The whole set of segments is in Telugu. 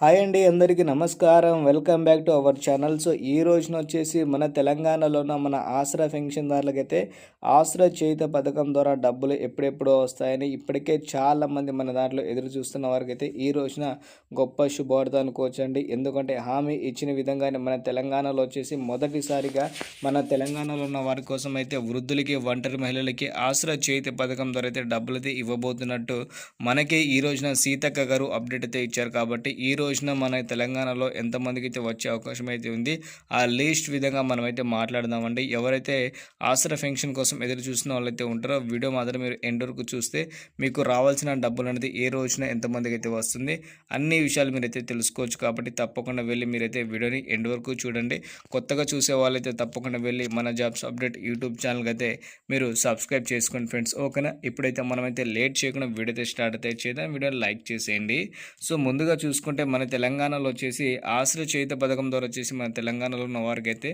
హాయ్ అండి అందరికీ నమస్కారం. Welcome back to our channel. So ఈ రోజున వచ్చేసి మన తెలంగాణలో ఉన్న మన ఆసరా పెన్షన్దారులకైతే ఆసరా చేయుత పథకం ద్వారా డబ్బులు ఎప్పుడెప్పుడో వస్తాయని ఇప్పటికే చాలామంది మన దాంట్లో ఎదురు చూస్తున్న వారికైతే ఈ రోజున గొప్ప శుభవార్త అనుకోవచ్చండి ఎందుకంటే హామీ ఇచ్చిన విధంగానే మన తెలంగాణలో వచ్చేసి మొదటిసారిగా మన తెలంగాణలో ఉన్న వారి కోసం అయితే వృద్ధులకి ఒంటరి మహిళలకి ఆసరా చేయుత పథకం ద్వారా అయితే డబ్బులు అయితే ఇవ్వబోతున్నట్టు మనకే ఈ రోజున సీతక్క గారు అప్డేట్ అయితే ఇచ్చారు. కాబట్టి ఈ రోజున మన తెలంగాణలో ఎంతమందికి అయితే వచ్చే అవకాశం అయితే ఉంది ఆ లీస్ట్ విధంగా మనమైతే మాట్లాడదామండి. ఎవరైతే ఆసరా ఫెన్షన్ కోసం ఎదురు చూసిన వాళ్ళైతే ఉంటారో వీడియో మాత్రం మీరు ఎండ్ వరకు చూస్తే మీకు రావాల్సిన డబ్బులు అనేది ఏ రోజున ఎంతమందికి అయితే వస్తుంది అన్ని విషయాలు మీరైతే తెలుసుకోవచ్చు. కాబట్టి తప్పకుండా వెళ్ళి మీరైతే వీడియోని ఎండ్ వరకు చూడండి. కొత్తగా చూసే వాళ్ళైతే తప్పకుండా వెళ్ళి మన జాబ్స్ అప్డేట్ యూట్యూబ్ ఛానల్కి అయితే మీరు సబ్స్క్రైబ్ చేసుకోండి ఫ్రెండ్స్. ఓకేనా? ఇప్పుడైతే మనమైతే లేట్ చేయకుండా వీడియో అయితే స్టార్ట్ అయితే చేద్దాం. వీడియో లైక్ చేసేయండి. సో ముందుగా చూసుకుంటే మన తెలంగాణలో వచ్చేసి ఆశ్రయ చేత పథకం ద్వారా వచ్చేసి మన తెలంగాణలో ఉన్న వారికి అయితే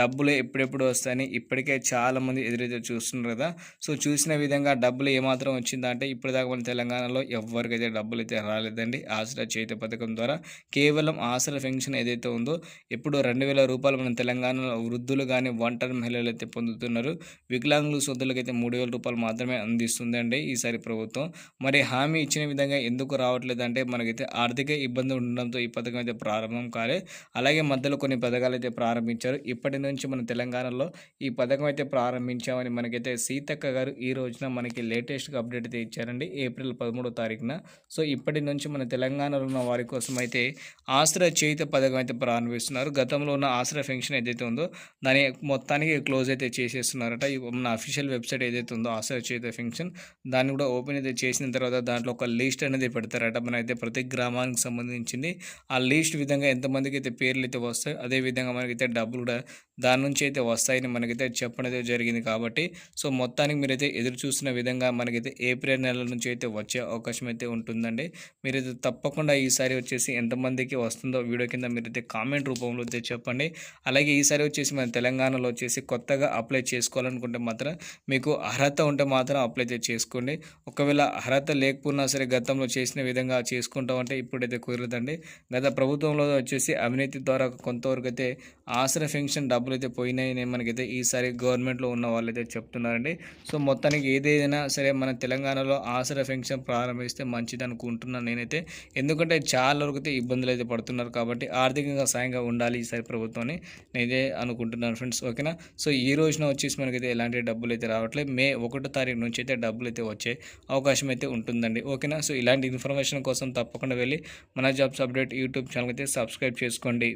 డబ్బులు ఎప్పుడెప్పుడు వస్తాయని ఇప్పటికే చాలామంది ఎదురైతే చూస్తున్నారు కదా. సో చూసిన విధంగా డబ్బులు ఏమాత్రం వచ్చిందంటే ఇప్పటిదాకా మన తెలంగాణలో ఎవరికైతే డబ్బులు అయితే రాలేదండి. ఆశ్రయ చేత పథకం ద్వారా కేవలం ఆశ్ర పెన్షన్ ఏదైతే ఉందో ఇప్పుడు రెండు వేల రూపాయలు మన తెలంగాణలో వృద్ధులు కానీ ఒంటరి మహిళలు అయితే పొందుతున్నారు. వికలాంగులు సొద్దులకు అయితే మూడు వేల రూపాయలు మాత్రమే అందిస్తుందండి ఈసారి ప్రభుత్వం. మరి హామీ ఇచ్చిన విధంగా ఎందుకు రావట్లేదంటే మనకైతే ఆర్థిక ఇబ్బంది ఉండడంతో ఈ పథకం అయితే ప్రారంభం కాలే. అలాగే మధ్యలో కొన్ని పథకాలు అయితే ప్రారంభించారు. ఇప్పటి నుంచి మన తెలంగాణలో ఈ పథకం అయితే ప్రారంభించామని మనకైతే సీతక్క గారు ఈ రోజున మనకి లేటెస్ట్గా అప్డేట్ అయితే ఇచ్చారండి. ఏప్రిల్ పదమూడో తారీఖున. సో ఇప్పటి నుంచి మన తెలంగాణలో ఉన్న వారి కోసం అయితే ఆశ్రయ చేయుత పథకం అయితే ప్రారంభిస్తున్నారు. గతంలో ఉన్న ఆశ్రయ ఫెన్షన్ ఏదైతే ఉందో దాని మొత్తానికి క్లోజ్ అయితే చేసేస్తున్నారట. మన అఫీషియల్ వెబ్సైట్ ఏదైతే ఉందో ఆశ్రయ చేయుత ఫెన్షన్ దాన్ని కూడా ఓపెన్ అయితే చేసిన తర్వాత దాంట్లో ఒక లిస్ట్ అనేది పెడతారట. మన అయితే ప్రతి గ్రామానికి సంబంధించి వచ్చింది. ఆ లీస్ట్ విధంగా ఎంతమందికి అయితే పేర్లు అయితే వస్తాయి అదేవిధంగా మనకైతే డబ్బులు కూడా దాని నుంచి అయితే వస్తాయని మనకైతే చెప్పడం అయితే జరిగింది కాబట్టి సో మొత్తానికి మీరైతే ఎదురు చూసిన విధంగా మనకైతే ఏప్రిల్ నెల నుంచి అయితే వచ్చే అవకాశం అయితే ఉంటుందండి. మీరైతే తప్పకుండా ఈసారి వచ్చేసి ఎంతమందికి వస్తుందో వీడియో కింద మీరైతే కామెంట్ రూపంలో అయితే చెప్పండి. అలాగే ఈసారి వచ్చేసి మన తెలంగాణలో వచ్చేసి కొత్తగా అప్లై చేసుకోవాలనుకుంటే మాత్రం మీకు అర్హత ఉంటే మాత్రం అప్లై అయితే చేసుకోండి. ఒకవేళ అర్హత లేకపోయినా సరే గతంలో చేసిన విధంగా చేసుకుంటామంటే ఇప్పుడైతే కుదరదండి. గత ప్రభుత్వంలో వచ్చేసి అవినీతి ద్వారా కొంతవరకు అయితే ఆసరా పెన్షన్ డబ్బులు అయితే పోయినాయని మనకైతే ఈసారి గవర్నమెంట్లో ఉన్న వాళ్ళైతే చెప్తున్నారండి. సో మొత్తానికి ఏదైనా సరే మన తెలంగాణలో ఆసరా పెన్షన్ ప్రారంభిస్తే మంచిది అనుకుంటున్నాను నేనైతే. ఎందుకంటే చాలా వరకు అయితే ఇబ్బందులు అయితే పడుతున్నారు కాబట్టి ఆర్థికంగా సాయంగా ఉండాలి ఈసారి ప్రభుత్వాన్ని నేనైతే అనుకుంటున్నాను ఫ్రెండ్స్. ఓకేనా? సో ఈ రోజున వచ్చేసి మనకైతే ఎలాంటి డబ్బులు అయితే రావట్లేదు. మే ఒకటో తారీఖు నుంచి అయితే డబ్బులు అయితే వచ్చే అవకాశం అయితే ఉంటుందండి. ఓకేనా? సో ఇలాంటి ఇన్ఫర్మేషన్ కోసం తప్పకుండా వెళ్ళి మన job jobs update YouTube channel అయితే సబ్స్క్రైబ్ చేసుకోండి.